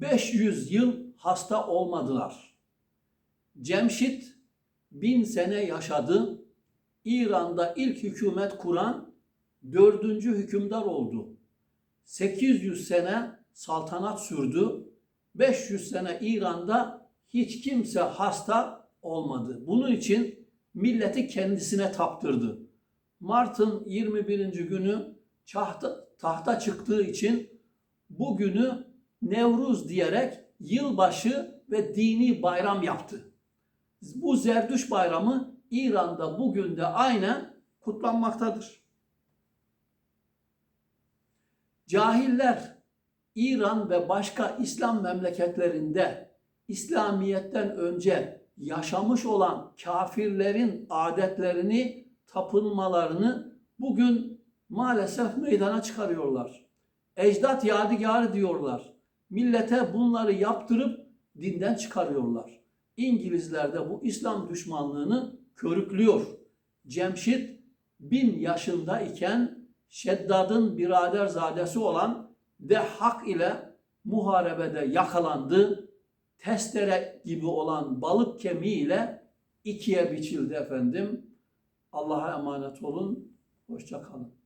500 yıl hasta olmadılar. Cemşit bin sene yaşadı. İran'da ilk hükümet kuran dördüncü hükümdar oldu. 800 sene saltanat sürdü. 500 sene İran'da hiç kimse hasta olmadı. Bunun için milleti kendisine taptırdı. Mart'ın 21. günü tahta, tahta çıktığı için bugünü Nevruz diyerek yılbaşı ve dini bayram yaptı. Bu Zerdüş bayramı İran'da bugün de aynen kutlanmaktadır. Cahiller İran ve başka İslam memleketlerinde İslamiyet'ten önce yaşamış olan kafirlerin adetlerini, tapınmalarını bugün maalesef meydana çıkarıyorlar. Ecdat yadigarı diyorlar. Millete bunları yaptırıp dinden çıkarıyorlar. İngilizler de bu İslam düşmanlığını körüklüyor. Cemşit bin yaşındayken Şeddad'ın biraderzadesi olan Dehhak ile muharebede yakalandı. Testere gibi olan balık kemiğiyle ikiye biçildi efendim. Allah'a emanet olun. Hoşça kalın.